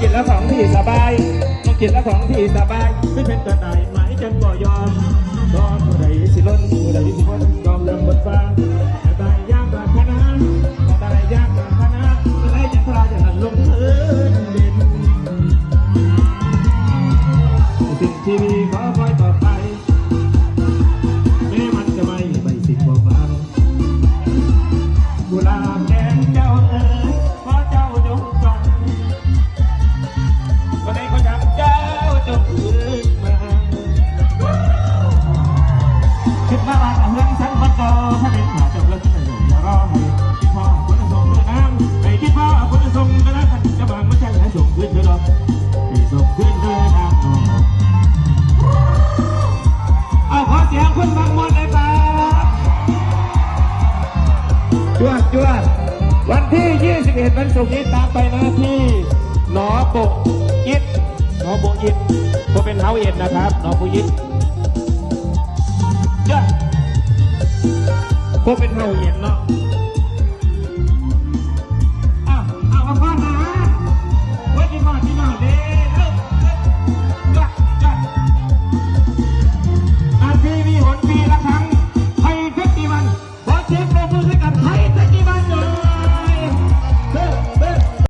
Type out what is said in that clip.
กินแล้วของที่สบายต้องกินแล้วของที่สบายไม่เป็นกระต่ายหมายจันบ่ยอมยอมผู้ใดสิล้นผู้ใดสิพ้นยอมเริ่มบนฟ้ากระต่ายยากกว่าคณะกระต่ายยากกว่าคณะอะไรจะพลาดอย่างนั้นลงพื้นดินสิ่งที่มีขอคอยต่อไป จวดจวดวันที่ 21 วันศุกร์นี้ตามไปนะที่หนอโบกอิดหนอโบกอิดก็เป็นเฮาเอ็นนะครับหนอโบกอิด Có biết?